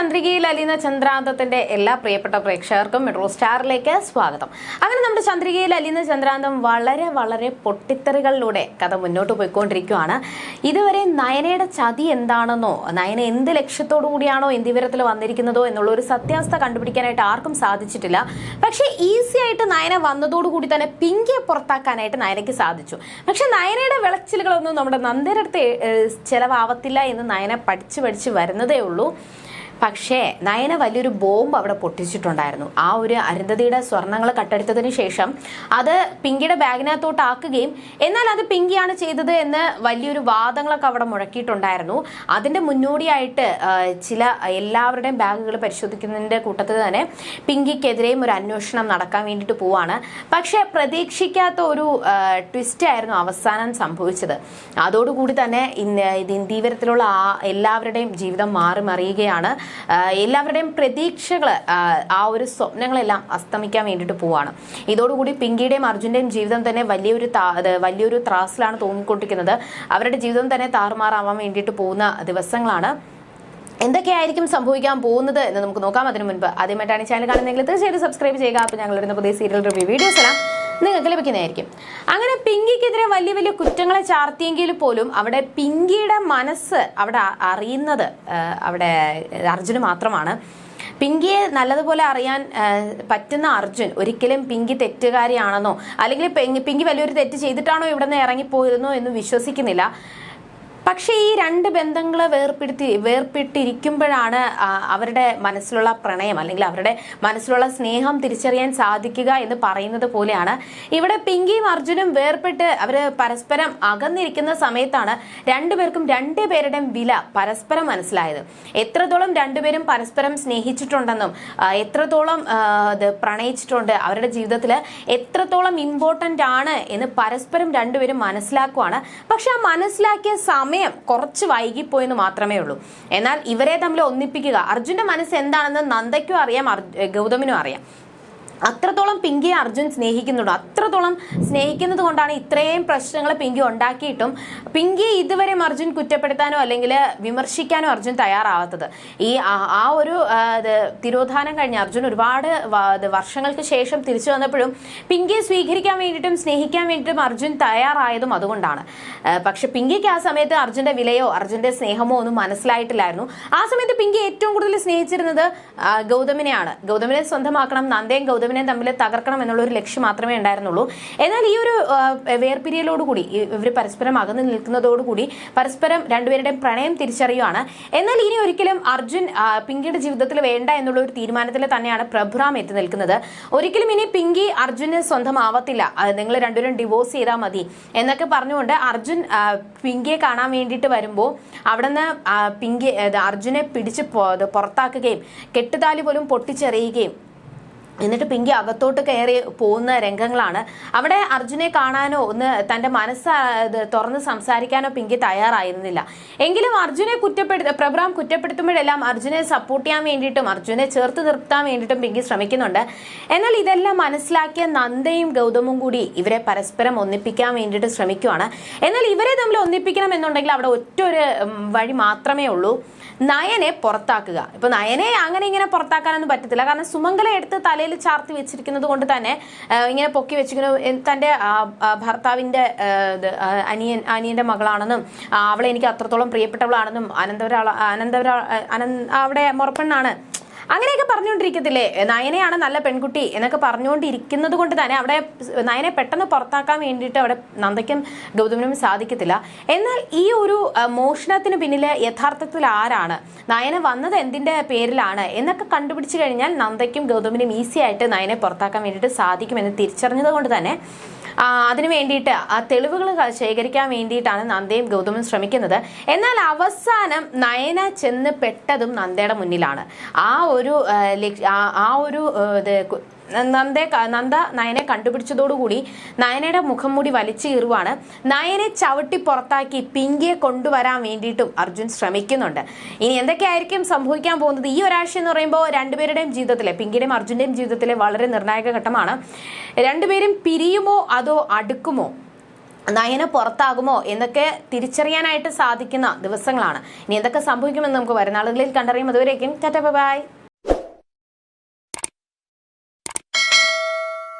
ചന്ദ്രികയിൽ അലിയുന്ന ചന്ദ്രാന്തത്തിന്റെ എല്ലാ പ്രിയപ്പെട്ട പ്രേക്ഷകർക്കും മെട്രോ സ്റ്റാറിലേക്ക് സ്വാഗതം. അങ്ങനെ നമ്മുടെ ചന്ദ്രികയിൽ അലിയുന്ന ചന്ദ്രാന്തം വളരെ വളരെ പൊട്ടിത്തെറികളിലൂടെ കഥ മുന്നോട്ട് പോയിക്കൊണ്ടിരിക്കുകയാണ്. ഇതുവരെ നയനയുടെ ചതി എന്താണെന്നോ നയന എന്ത് ലക്ഷ്യത്തോടു കൂടിയാണോ ഇന്ത്യവരത്തിൽ വന്നിരിക്കുന്നതോ എന്നുള്ള ഒരു സത്യാവസ്ഥ കണ്ടുപിടിക്കാനായിട്ട് ആർക്കും സാധിച്ചിട്ടില്ല. പക്ഷേ ഈസി ആയിട്ട് നയന വന്നതോടുകൂടി തന്നെ പിങ്കിയെ പുറത്താക്കാനായിട്ട് നയനയ്ക്ക് സാധിച്ചു. പക്ഷെ നയനയുടെ വിളച്ചിലുകളൊന്നും നമ്മുടെ നന്ദിരത്തെ ചെലവാവത്തില്ല എന്ന് നയന പഠിച്ചു പഠിച്ച് വരുന്നതേ ഉള്ളൂ. പക്ഷേ നയന വലിയൊരു ബോംബ് അവിടെ പൊട്ടിച്ചിട്ടുണ്ടായിരുന്നു. ആ ഒരു അരുന്ധതിയുടെ സ്വർണങ്ങൾ കട്ടെടുത്തതിന് ശേഷം അത് പിങ്കിയുടെ ബാഗിനകത്തോട്ട് ആക്കുകയും എന്നാൽ അത് പിങ്കിയാണ് ചെയ്തത് എന്ന് വലിയൊരു വാദങ്ങളൊക്കെ അവിടെ മുഴക്കിയിട്ടുണ്ടായിരുന്നു. അതിന്റെ മുന്നോടിയായിട്ട് ചില എല്ലാവരുടെയും ബാഗുകൾ പരിശോധിക്കുന്നതിന്റെ കൂട്ടത്തിൽ തന്നെ പിങ്കിക്കെതിരെയും ഒരു അന്വേഷണം നടക്കാൻ വേണ്ടിയിട്ട് പോവാണ്. പക്ഷേ പ്രതീക്ഷിക്കാത്ത ഒരു ട്വിസ്റ്റ് ആയിരുന്നു അവസാനം സംഭവിച്ചത്. അതോടുകൂടി തന്നെ ഇന്ന് ഇത് ഇന്ത്യവരത്തിലുള്ള ആ എല്ലാവരുടെയും ജീവിതം മാറി മറിയുകയാണ് എല്ലാവരുടെയും പ്രതീക്ഷകൾ ആ ഒരു സ്വപ്നങ്ങളെല്ലാം അസ്തമിക്കാൻ വേണ്ടിയിട്ട് പോവാണ്. ഇതോടുകൂടി പിങ്കിയുടെയും അർജുന്റെയും ജീവിതം തന്നെ വലിയൊരു വലിയൊരു ത്രാസിലാണ് തോന്നിക്കൊണ്ടിരിക്കുന്നത്. അവരുടെ ജീവിതം തന്നെ താറുമാറാവാൻ വേണ്ടിയിട്ട് പോകുന്ന ദിവസങ്ങളാണ്. എന്തൊക്കെയായിരിക്കും സംഭവിക്കാൻ പോകുന്നത് എന്ന് നമുക്ക് നോക്കാം. അതിനു മുൻപ് ആദ്യമായിട്ടാണ് ചാനൽ കാണുന്നതെങ്കിൽ തീർച്ചയായിട്ടും സബ്സ്ക്രൈബ് ചെയ്യുക. അപ്പോൾ ഞങ്ങൾ വരുന്ന പുതിയ സീരിയൽ റിവ്യൂ വീഡിയോസ് എല്ലാം നിങ്ങൾക്ക് ലഭിക്കുന്നതായിരിക്കും അങ്ങനെ പിങ്കിക്കെതിരെ വലിയ വലിയ കുറ്റങ്ങളെ ചാർത്തിയെങ്കിൽ പോലും അവിടെ പിങ്കിയുടെ മനസ്സ് അവിടെ അറിയുന്നത് അവിടെ അർജുന് മാത്രമാണ്. പിങ്കിയെ നല്ലതുപോലെ അറിയാൻ പറ്റുന്ന അർജുൻ ഒരിക്കലും പിങ്കി തെറ്റുകാരിയാണെന്നോ അല്ലെങ്കിൽ പിങ്കി വലിയൊരു തെറ്റ് ചെയ്തിട്ടാണോ ഇവിടെ നിന്ന് ഇറങ്ങിപ്പോയിരുന്നോ എന്ന് വിശ്വസിക്കുന്നില്ല. പക്ഷേ ഈ രണ്ട് ബന്ധങ്ങളെ വേർപ്പെടുത്തി വേർപ്പെട്ടിരിക്കുമ്പോഴാണ് അവരുടെ മനസ്സിലുള്ള പ്രണയം അല്ലെങ്കിൽ അവരുടെ മനസ്സിലുള്ള സ്നേഹം തിരിച്ചറിയാൻ സാധിക്കുക എന്ന് പറയുന്നത് പോലെയാണ്. ഇവിടെ പിങ്കിയും അർജുനും വേർപെട്ട് അവർ പരസ്പരം അകന്നിരിക്കുന്ന സമയത്താണ് രണ്ടുപേർക്കും രണ്ടു പേരുടെയും വില പരസ്പരം മനസ്സിലായത്. എത്രത്തോളം രണ്ടുപേരും പരസ്പരം സ്നേഹിച്ചിട്ടുണ്ടെന്നും എത്രത്തോളം ഇത് പ്രണയിച്ചിട്ടുണ്ട് അവരുടെ ജീവിതത്തിൽ എത്രത്തോളം ഇമ്പോർട്ടന്റ് ആണ് എന്ന് പരസ്പരം രണ്ടുപേരും മനസ്സിലാക്കുവാണ്. പക്ഷെ ആ മനസ്സിലാക്കിയ സമയം കുറച്ച് വൈകിപ്പോയെന്ന് മാത്രമേ ഉള്ളൂ. എന്നാൽ ഇവരെ തമ്മിൽ ഒന്നിപ്പിക്കുക. അർജുന്റെ മനസ്സ് എന്താണെന്ന് നന്ദയ്ക്കും അറിയാം ഗൗതമിനും അറിയാം. അത്രത്തോളം പിങ്കിയെ അർജുൻ സ്നേഹിക്കുന്നുണ്ട്. അത്രത്തോളം സ്നേഹിക്കുന്നത് കൊണ്ടാണ് ഇത്രയും പ്രശ്നങ്ങൾ പിങ്കി ഉണ്ടാക്കിയിട്ടും പിങ്കി ഇതുവരെ അർജുൻ കുറ്റപ്പെടുത്താനോ അല്ലെങ്കിൽ വിമർശിക്കാനോ അർജുൻ തയ്യാറാവാത്തത്. ഈ ആ- ഒരു തിരോധാനം കഴിഞ്ഞ് അർജുൻ ഒരുപാട് വർഷങ്ങൾക്ക് ശേഷം തിരിച്ചു വന്നപ്പോഴും പിങ്കിയെ സ്വീകരിക്കാൻ വേണ്ടിയിട്ടും സ്നേഹിക്കാൻ വേണ്ടിയിട്ടും അർജുൻ തയ്യാറായതും അതുകൊണ്ടാണ്. പക്ഷെ പിങ്കിക്ക് ആ സമയത്ത് അർജുന്റെ വിലയോ അർജുന്റെ സ്നേഹമോ ഒന്നും മനസ്സിലായിട്ടില്ലായിരുന്നു. ആ സമയത്ത് പിങ്കി ഏറ്റവും കൂടുതൽ സ്നേഹിച്ചിരുന്നത് ഗൗതമിനെയാണ്. ഗൗതമിനെ സ്വന്തമാക്കണം നന്ദയും ഗൗതമിനെയും തമ്മിൽ തകർക്കണം എന്നുള്ള ഒരു ലക്ഷ്യം മാത്രമേ ഉണ്ടായിരുന്നുള്ളൂ. എന്നാൽ ഈ ഒരു വേർപിരിയലോടുകൂടി ഇവർ പരസ്പരം അകന്നു നിൽക്കുന്നതോടുകൂടി പരസ്പരം രണ്ടുപേരുടെയും പ്രണയം തിരിച്ചറിയുവാണ്. എന്നാൽ ഇനി ഒരിക്കലും അർജുൻ പിങ്കിയുടെ ജീവിതത്തിൽ വേണ്ട എന്നുള്ള ഒരു തീരുമാനത്തിൽ തന്നെയാണ് പ്രഭുറാം എത്തി നിൽക്കുന്നത്. ഒരിക്കലും ഇനി പിങ്കി അർജുന് സ്വന്തമാവത്തില്ല. നിങ്ങൾ രണ്ടുപേരും ഡിവോഴ്സ് ചെയ്താൽ മതി. എന്നൊക്കെ പറഞ്ഞുകൊണ്ട് അർജുൻ പിങ്കിയെ കാണാൻ വേണ്ടിയിട്ട് വരുമ്പോൾ അവിടുന്ന് പിങ്കി അർജുനെ പിടിച്ച് പുറത്താക്കുകയും കെട്ടുതാലി പോലും പൊട്ടിച്ചെറിയുകയും എന്നിട്ട് പിങ്കി അകത്തോട്ട് കയറി പോകുന്ന രംഗങ്ങളാണ്. അവിടെ അർജുനെ കാണാനോ ഒന്ന് തന്റെ മനസ്സ് തുറന്ന് സംസാരിക്കാനോ പിങ്കി തയ്യാറായിരുന്നില്ല. എങ്കിലും അർജുനെ കുറ്റപ്പെടുത്ത പ്രഭ്രാം കുറ്റപ്പെടുത്തുമ്പോഴെല്ലാം അർജുനെ സപ്പോർട്ട് ചെയ്യാൻ വേണ്ടിയിട്ടും അർജുനെ ചേർത്ത് നിർത്താൻ വേണ്ടിയിട്ടും പിങ്കി ശ്രമിക്കുന്നുണ്ട്. എന്നാൽ ഇതെല്ലാം മനസ്സിലാക്കിയ നന്ദയും ഗൗതമും കൂടി ഇവരെ പരസ്പരം ഒന്നിപ്പിക്കാൻ വേണ്ടിയിട്ട് ശ്രമിക്കുവാണ്. എന്നാൽ ഇവരെ തമ്മിൽ ഒന്നിപ്പിക്കണം എന്നുണ്ടെങ്കിൽ അവിടെ ഒറ്റ ഒരു വഴി മാത്രമേ ഉള്ളൂ. നയനെ പുറത്താക്കുക. ഇപ്പൊ നയനെ അങ്ങനെ ഇങ്ങനെ പുറത്താക്കാനൊന്നും പറ്റത്തില്ല. കാരണം സുമംഗല എടുത്ത് തലയിൽ ചാർത്തി വെച്ചിരിക്കുന്നത് കൊണ്ട് തന്നെ ഇങ്ങനെ പൊക്കി വെച്ചിരിക്കുന്നു. തന്റെ ആ, അനിയൻ അനിയന്റെ മകളാണെന്നും അവളെ എനിക്ക് അത്രത്തോളം പ്രിയപ്പെട്ടവളാണെന്നും അനന്തപുര അനന്തപുര അനന്ത അവിടെ മുറപ്പെണ്ണാണ്. അങ്ങനെയൊക്കെ പറഞ്ഞുകൊണ്ടിരിക്കത്തില്ലേ? നയനയാണ് നല്ല പെൺകുട്ടി എന്നൊക്കെ പറഞ്ഞുകൊണ്ടിരിക്കുന്നത് കൊണ്ട് തന്നെ അവിടെ നയനെ പെട്ടെന്ന് പുറത്താക്കാൻ വേണ്ടിയിട്ട് അവിടെ നന്ദയ്ക്കും ഗൗതമനും സാധിക്കത്തില്ല. എന്നാൽ ഈ ഒരു മോഷണത്തിന് പിന്നിൽ യഥാർത്ഥത്തിൽ ആരാണ്? നയന വന്നത് എന്തിന്റെ പേരിലാണ്? എന്നൊക്കെ കണ്ടുപിടിച്ചു കഴിഞ്ഞാൽ നന്ദയ്ക്കും ഗൗതമിനും ഈസി ആയിട്ട് നയനെ പുറത്താക്കാൻ വേണ്ടിയിട്ട് സാധിക്കുമെന്ന് തിരിച്ചറിഞ്ഞത് കൊണ്ട് തന്നെ അതിനു വേണ്ടിയിട്ട് ആ തെളിവുകൾ ശേഖരിക്കാൻ വേണ്ടിയിട്ടാണ് നന്ദയും ഗൗതമും ശ്രമിക്കുന്നത്. എന്നാൽ അവസാനം നയന ചെന്ന് പെട്ടതും നന്ദയുടെ മുന്നിലാണ്. ആ ഒരു ലക്ഷ- ആ- ഒരു ഇത് കു- നന്ദ നയനെ കണ്ടുപിടിച്ചതോടുകൂടി നയനയുടെ മുഖം മൂടി വലിച്ചു കീറുവാണ്. നയനെ ചവിട്ടി പുറത്താക്കി പിങ്കിയെ കൊണ്ടുവരാൻ വേണ്ടിയിട്ടും അർജുൻ ശ്രമിക്കുന്നുണ്ട്. ഇനി എന്തൊക്കെയായിരിക്കും സംഭവിക്കാൻ പോകുന്നത്? ഈ ഒരാഴ്ച എന്ന് പറയുമ്പോൾ രണ്ടുപേരുടെയും ജീവിതത്തിലെ പിങ്കിയുടെയും അർജുന്റെയും ജീവിതത്തിലെ വളരെ നിർണായക ഘട്ടമാണ്. രണ്ടുപേരും പിരിയുമോ അതോ അടുക്കുമോ? നയന പുറത്താകുമോ എന്നൊക്കെ തിരിച്ചറിയാനായിട്ട് സാധിക്കുന്ന ദിവസങ്ങളാണ്. ഇനി എന്തൊക്കെ സംഭവിക്കുമെന്ന് നമുക്ക് വരുന്ന ആളുകളിൽ കണ്ടറിയും. അതുവരേക്കും ടാറ്റ ബൈ.